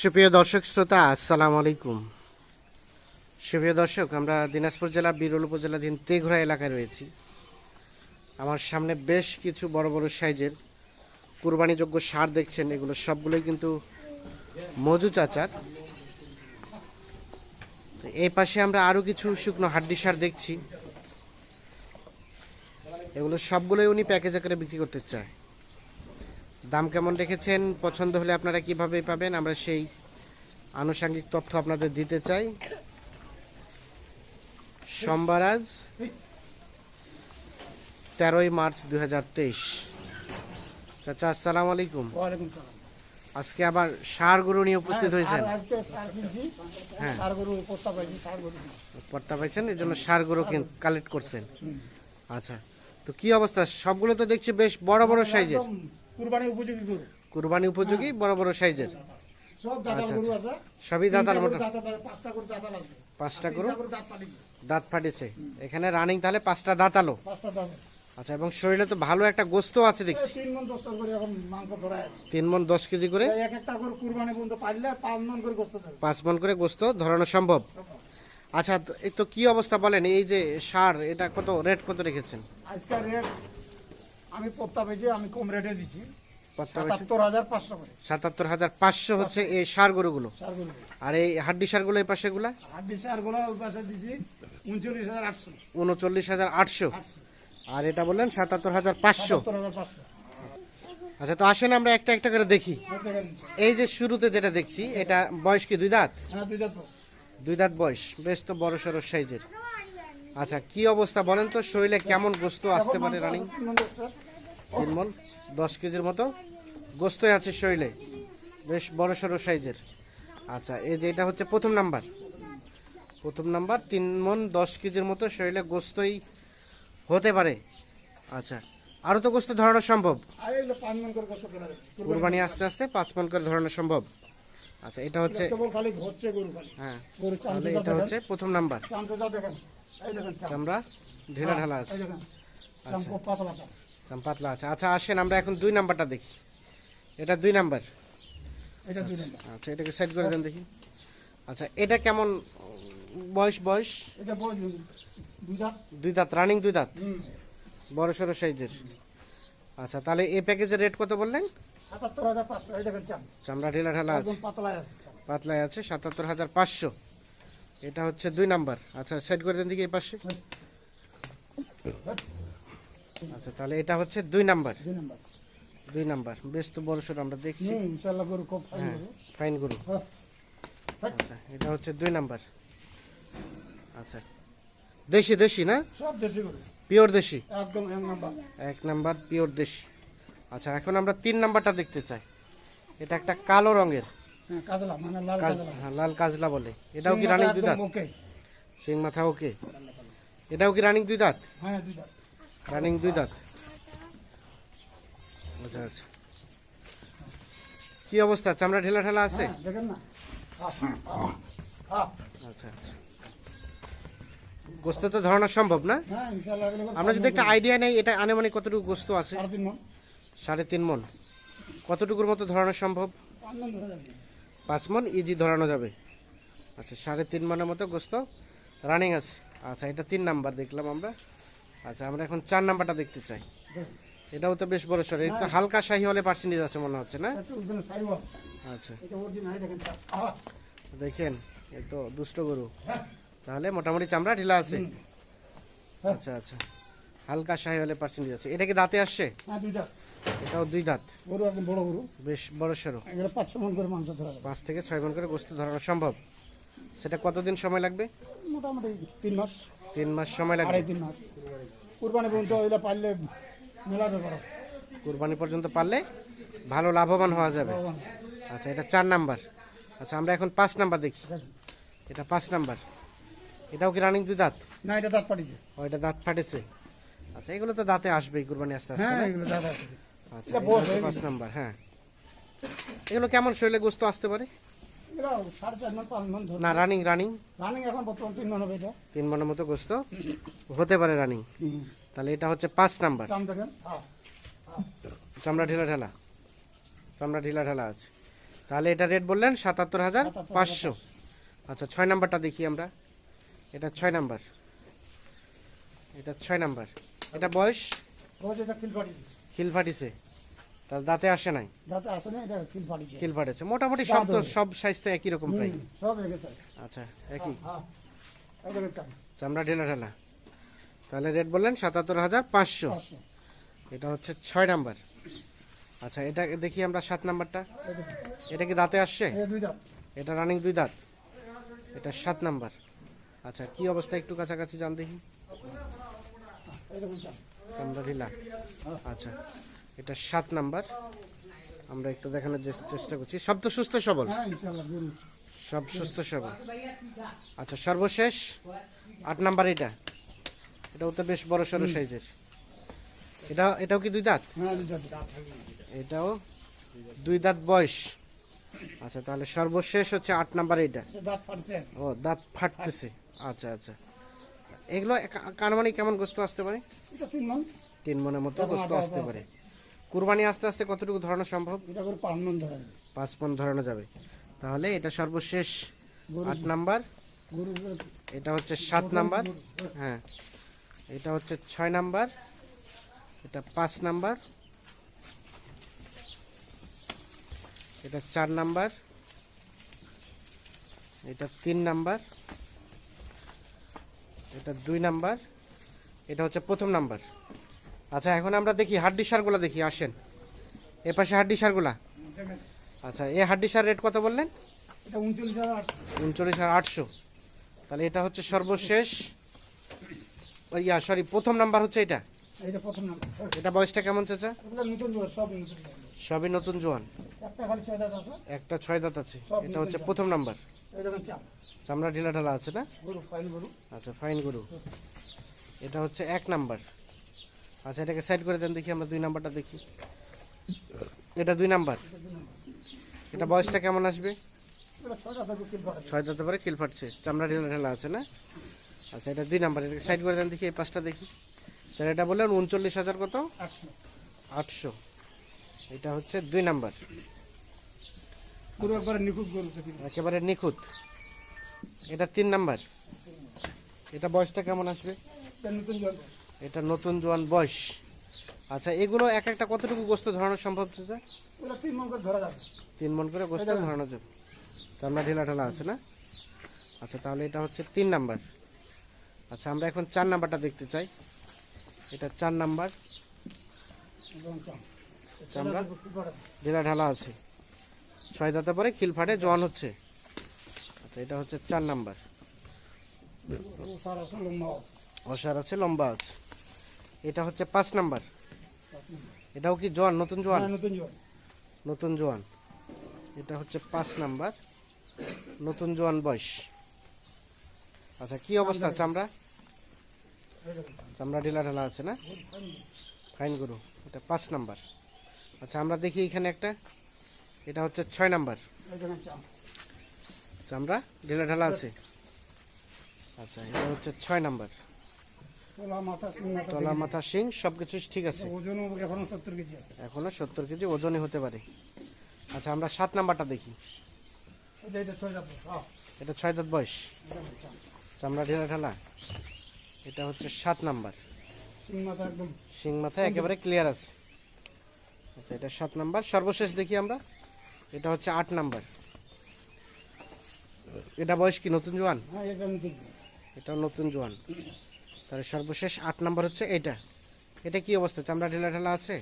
সুপ্রিয় দর্শক, শ্রোতা, আসসালামু আলাইকুম। সুপ্রিয় দর্শক, আমরা দিনাজপুর জেলা, বিরল উপজেলাধীন তেঘরা এলাকায় রয়েছি। আমার সামনে বেশ কিছু বড় বড় সাইজের কুরবানিযোগ্য সার দেখছেন। এগুলো সবগুলোই কিন্তু মজু চাচার। এই পাশে আমরা আরও কিছু শুকনো হাড্ডি সার দেখছি। এগুলো সবগুলোই উনি প্যাকেজ আকারে বিক্রি করতে চায়। দাম কেমন রেখেছেন? পছন্দ হলে আপনারা কীভাবে পাবেন? আমরা সেই আনুষঙ্গিক তথ্য আপনাদের দিতে চাই। সোমবার আজ তেরোই মার্চ দুই হাজার তেইশ। চাচা আসসালামু আলাইকুম। আজকে আবার সার গরু নিয়ে উপস্থিত হ্যাঁ, হয়েছেন। হ্যাঁ। পাইছেন এর জন্য সার গরু কালেক্ট করছেন। আচ্ছা তো কি অবস্থা? সবগুলো তো দেখছি বেশ বড় বড় সাইজের। কুরবানি উপযোগী গরু। কুরবানি উপযোগী বড় বড় সাইজের। সব দাতাল আচ্ছা, গরু আছে। সবই দাতাল মোটা পাঁচটা গরু দাতাল আছে পাঁচটা গরু? দাঁত ফাটিছে এখানে রানিং তাহলে পাঁচটা দাঁত আলো? আচ্ছা এবং শরীরে তো ভালো একটা গোস্ত আছে দেখছি। তিন মন দশটা করে এখন মাংস ধরা আছে। তিন মন দশ কেজি করে? পাঁচ মন করে গোস্ত মন করে ধরানো সম্ভব? আচ্ছা তো কি অবস্থা বলেন? এই যে সার এটা কত রেট কত রেখেছেন? আজকাল রেট আমি প্রস্তাব আমি কম রেটে দিচ্ছি। সাতাত্তর হাজার পাঁচশো করে। সাতাত্তর হাজার পাঁচশো হচ্ছে এই সার গরুগুলো আর এই হাড্ডি এই পাশেগুলা হাড্ডি সারগুলো ওই পাশে দিচ্ছি উনচল্লিশ হাজার আটশো। উনচল্লিশ হাজার আটশো? আটশো। আর এটা বললেন সাতাত্তর হাজার পাঁচশো? আচ্ছা তো আসেন আমরা একটা একটা করে দেখি। এই যে শুরুতে যেটা দেখছি এটা বয়স কি দুই দাঁত? হ্যাঁ দুই দাঁত বয়স। দুই দাঁত বয়স বেশ তো বড় সড়ো সাইজের। আচ্ছা কি অবস্থা বলেন তো? শরীরে কেমন গোস্ত আসতে পারে রানিং? তিন মন দশ কেজির মতো? গোস্তই আছে শরীরে। বেশ বড় সড়ো সাইজের। আচ্ছা এই যে এটা হচ্ছে প্রথম নাম্বার। প্রথম নাম্বার তিন মন দশ কেজির মতো শরীরে গোস্তই হতে পারে। আচ্ছা আরও তো গোস্ত ধরানো সম্ভব। কুরবানি। আস্তে আস্তে পাঁচ মন করে ধরানো সম্ভব। আচ্ছা এটা হচ্ছে হ্যাঁ এটা হচ্ছে প্রথম নাম্বার। চামড়া ঢেলা ঢালা আছে। খুব পাতলা আছে। আচ্ছা আসেন আমরা এখন দুই নাম্বারটা দেখি। এটা দুই নাম্বার? এটা আচ্ছা এটাকে সাইড করে দেন দেখি। আচ্ছা এটা কেমন বয়স বয়স? দুই দাঁত। রানিং দুই দাঁত বড় সড়ো সাইজের। আচ্ছা তাহলে এই প্যাকেজের রেট কত বললেন? চামড়া ঢেলা ঢালা আছে। পাতলায় আছে সাতাত্তর হাজার পাঁচশো। এটা হচ্ছে দুই নাম্বার। আচ্ছা সেট করে দেন দিকে এই পাশে। আচ্ছা তাহলে এটা হচ্ছে দুই নাম্বার। দুই নম্বর। বেশ তো বড় সড়ো আমরা দেখছি। ফাইন হ্যাঁ গরু। ফাইন গরু। হ্যাঁ। আচ্ছা এটা হচ্ছে দুই নাম্বার। আচ্ছা দেশি দেশি না? সব দেশি গরু। পিওর দেশি? একদম এক নম্বর। এক নাম্বার পিওর দেশি। আচ্ছা এখন আমরা তিন নাম্বারটা দেখতে চাই। এটা একটা কালো রঙের। হ্যাঁ কাজলা মানে লাল কাজলা। হ্যাঁ, লাল কাজলা বলে। এটাও কি রানিং দুই দাঁত? ওকে মাথা ওকে এটাও কি রানিং দুই দাঁত? হ্যাঁ দুই দাঁত। রানিং দুই দাঁত? আচ্ছা আচ্ছা। কি অবস্থা? চামড়া ঢেলা ঠেলা আছে? হ্যাঁ, দেখেন না। হ্যাঁ, হ্যাঁ, হ্যাঁ। আচ্ছা আচ্ছা। গোস্ত তো ধরানো সম্ভব না? হ্যাঁ আমরা যদি একটা আইডিয়া নেই এটা আনুমানিক কতটুকু গোস্ত আছে? সাড়ে তিন মন কতটুকুর মতো ধরানো সম্ভব? পাঁচ মন ইজি ধরানো যাবে। আচ্ছা সাড়ে তিন মনের মতো গোস্ত রানিং আছে। আচ্ছা এটা তিন নাম্বার দেখলাম আমরা। আচ্ছা আমরা এখন চার নাম্বারটা দেখতে চাই। এটাও তো বেশ বড় সর এটা তো হালকা শাহি হলে পার্সেন্টেজ আছে মনে হচ্ছে না? আচ্ছা। দেখেন এ তো দুষ্ট গরু। তাহলে মোটামুটি চামড়া ঢিলা আছে। আচ্ছা আচ্ছা। হালকা শাহি হলে পার্সেন্টেজ আছে। এটা কি দাঁতে আসছে? হ্যাঁ দুই দাঁত। এটাও দুই দাঁত। গরু একদম বড় গরু। বেশ বড় সড়ো এগুলো পাঁচ মন করে মাংস ধরা পাঁচ থেকে ছয় মন করে গোস্ত ধরানো সম্ভব। সেটা কতদিন সময় লাগবে? মোটামুটি তিন মাস। তিন মাস সময় লাগবে। আড়াই তিন মাস। কুরবানি পর্যন্ত এগুলো পারলে মেলা ব্যাপার কুরবানি পর্যন্ত পারলে ভালো লাভবান হওয়া যাবে। আচ্ছা এটা চার নাম্বার। আচ্ছা আমরা এখন পাঁচ নাম্বার দেখি। এটা পাঁচ নাম্বার। এটাও কি রানিং দুই দাঁত? না এটা দাঁত পাঠিয়েছে ও এটা দাঁত ফাটেছে। আচ্ছা এগুলো তো দাঁতে আসবেই কুরবানি আস্তে আস্তে হ্যাঁ এগুলো দাঁত আচ্ছা হয়ে পাঁচ নাম্বার হ্যাঁ। এগুলো কেমন শরীরে গোস্ত আসতে পারে? না রানিং রানিং? রানিং এখন বর্তমান তিন মন হবে এটা। তিন মনের মতো গোস্ত? হতে পারে রানিং। তাহলে এটা হচ্ছে পাঁচ নাম্বার। হ্যাঁ চামড়া ঢেলা ঢেলা। চামড়া ঢিলা ঢালা আছে। তাহলে এটা রেট বললেন সাতাত্তর হাজার পাঁচশো। আচ্ছা ছয় নাম্বারটা দেখি আমরা। এটা ছয় নাম্বার। এটা ছয় নাম্বার। এটা বয়স? রোজ এটা ফাটিছে। খিল ফাটিছে। তার দাঁতে আসে নাই? যাতে আসে না এটা ফাটিছে। খিল ফাটেছে। মোটামুটি সব তো সব সাইজ তো একই রকম প্রায়। সব এগেছে আচ্ছা একই? হ্যাঁ চাম চামড়া। ঢেলা ঢালা। তাহলে রেট বললেন সাতাত্তর হাজার পাঁচশো। এটা হচ্ছে ছয় নাম্বার। আচ্ছা এটা দেখি আমরা সাত নাম্বারটা। এটা কি দাঁতে আসছে? এটা রানিং দুই দাঁত। এটা সাত নাম্বার। আচ্ছা কি অবস্থা একটু কাছাকাছি জান দেখি। আচ্ছা এটা সাত নাম্বার। আমরা একটু দেখানোর চেষ্টা করছি। সব তো সুস্থ সবল? হ্যাঁ সব সুস্থ সবল। আচ্ছা সর্বশেষ আট নাম্বার এটা। এটাও তো বেশ বড় সড়ো সাইজের। এটা এটাও কি দুই দাঁত? হ্যাঁ দুই দাম এটাও দুই দাঁত বয়স। আচ্ছা তাহলে সর্বশেষ হচ্ছে আট নাম্বার এটা। ও দাঁত ফাটতেছে। আচ্ছা আচ্ছা। এগুলো কানমানি কেমন গোস্ত আসতে পারে? তিন মন। মনের মতো গোস্ত আসতে পারে। কুরবানি আস্তে আস্তে কতটুকু ধরানো সম্ভব? পাঁচ মন ধরানো যাবে। তাহলে এটা সর্বশেষ আট নাম্বার। এটা হচ্ছে সাত নাম্বার। হ্যাঁ। এটা হচ্ছে ছয় নাম্বার। এটা পাঁচ নাম্বার। এটা চার নাম্বার। এটা তিন নাম্বার। এটা দুই নাম্বার এটা হচ্ছে প্রথম নাম্বার। আচ্ছা এখন আমরা দেখি হাড্ডি সারগুলো দেখি আসেন। এ পাশে হাড্ডি সারগুলা? আচ্ছা এ হাড্ডি সার রেট কত বললেন? উনচল্লিশ হাজার আটশো। তাহলে এটা হচ্ছে সর্বশেষ। ইয়া সরি প্রথম নাম্বার হচ্ছে এটা? এটা বয়সটা কেমন চাচা? সবই নতুন জোয়ান। একটা ছয় দাঁত আছে। এটা হচ্ছে প্রথম নাম্বার। চামড়া ঢিলা ঢালা আছে না? আচ্ছা ফাইন গরু। এটা হচ্ছে এক নাম্বার। আচ্ছা এটাকে সাইড করে দেন দেখি আমরা দুই নাম্বারটা দেখি। এটা দুই নাম্বার। এটা বয়সটা কেমন আসবে? ছয় দাঁত আছে কিল ফাটাছে। ছয় দাঁতে পরে কিল ফাটছে। চামড়া ঢিলা ঢালা আছে না? আচ্ছা এটা দুই নাম্বার। এটাকে সাইড করে দেন দেখি এই পাঁচটা দেখি। তাহলে এটা বললেন উনচল্লিশ হাজার কত? আটশো। আটশো। এটা হচ্ছে দুই নাম্বার। একবারে নিখুঁত এটা তিন নাম্বার। এটা বয়সটা কেমন আসবে? এটা নতুন জোয়ার এটা নতুন জোয়ান বয়স। আচ্ছা এগুলো এক একটা কতটুকু গোস্ত ধরানো সম্ভব চাচা? ওটা তিন মন করে গোস্ত ধরানো যাবে। চামড়া ঢিলা ঢালা আছে না? আচ্ছা তাহলে এটা হচ্ছে তিন নাম্বার। আচ্ছা আমরা এখন চার নাম্বারটা দেখতে চাই। এটা চার নাম্বার। চামড়া ফাটাছে ঢিলা ঢালা আছে। ছয় দাঁতে পরে খিল ফাটে জোয়ান হচ্ছে। আচ্ছা এটা হচ্ছে চার নাম্বার। অসার আছে লম্বা আছে। এটা হচ্ছে পাঁচ নাম্বার। এটাও কি জোয়ান নতুন জোয়ান? হ্যাঁ নতুন জোয়ান। এটা হচ্ছে পাঁচ নাম্বার। নতুন জোয়ান বয়স। আচ্ছা কি অবস্থা চামড়া? চামড়া ঢিলা ঢালা আছে না? ফাইন গরু। ফাইন গরু এটা পাঁচ নাম্বার। আচ্ছা আমরা দেখি এখানে একটা। এটা হচ্ছে ছয় নাম্বার। চামড়া ঢিলা ঢালা আছে। আচ্ছা এটা হচ্ছে ছয় নাম্বার। তোলা মাথা শিং সব কিছু ঠিক আছে। এখনও সত্তর কেজি ওজনই হতে পারে। আচ্ছা আমরা সাত নাম্বারটা দেখি। এটা এটা ছয় দাঁত হ্যাঁ। ছয় দাঁত বয়স। চামড়া ঢেলা ঢালা। এটা হচ্ছে সাত নাম্বার। সিং মাথা একদম শিং মাথা একেবারে ক্লিয়ার আছে। আচ্ছা এটা সাত নাম্বার। সর্বশেষ দেখি আমরা। এটা হচ্ছে আট নাম্বার। এটা বয়স কি নতুন জোয়ান? হ্যাঁ এটা নতুন জোয়ার। এটা নতুন জোয়ান। তাহলে সর্বশেষ আট নাম্বার হচ্ছে এটা। এটা কি অবস্থা? চামড়া ঢেলা ঢালা আছে?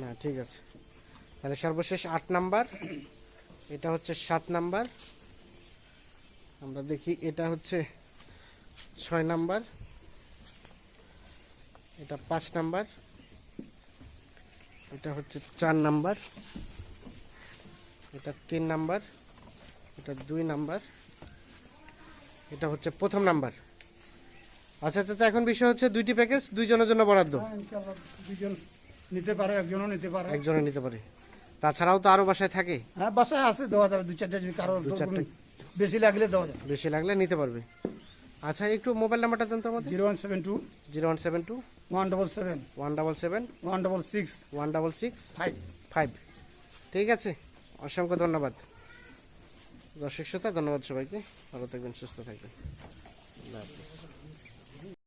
না ঠিক আছে। তাহলে সর্বশেষ আট নাম্বার। এটা হচ্ছে সাত নাম্বার। আমরা দেখি এটা হচ্ছে ছয় নাম্বার। এটা পাঁচ নাম্বার। এটা হচ্ছে চার নাম্বার। এটা তিন নাম্বার। এটা দুই নাম্বার। এটা হচ্ছে প্রথম নাম্বার। আচ্ছা আচ্ছা এখন বিষয় হচ্ছে দুইটি প্যাকেজ দুইজনের জন্য বরাদ্দ। হ্যাঁ, ইনশাআল্লাহ নিতে পারে একজনও নিতে পারে। একজনে নিতে পারে। তাছাড়াও তো আরও বাসায় থাকে। হ্যাঁ বাসায় আছে দেওয়া যাবে দু চারটে যদি কারও বেশি লাগলে দেওয়া যাবে। বেশি লাগলে নিতে পারবে। আচ্ছা একটু মোবাইল নাম্বারটা দেন তো আমাদের। Zero one seven two zero one seven two one double seven one double seven one double six one double six five five ঠিক আছে। অসংখ্য ধন্যবাদ। দর্শক শ্রোতা ধন্যবাদ সবাইকে। ভালো থাকবেন সুস্থ থাকবেন। আল্লাহ হাফিজ।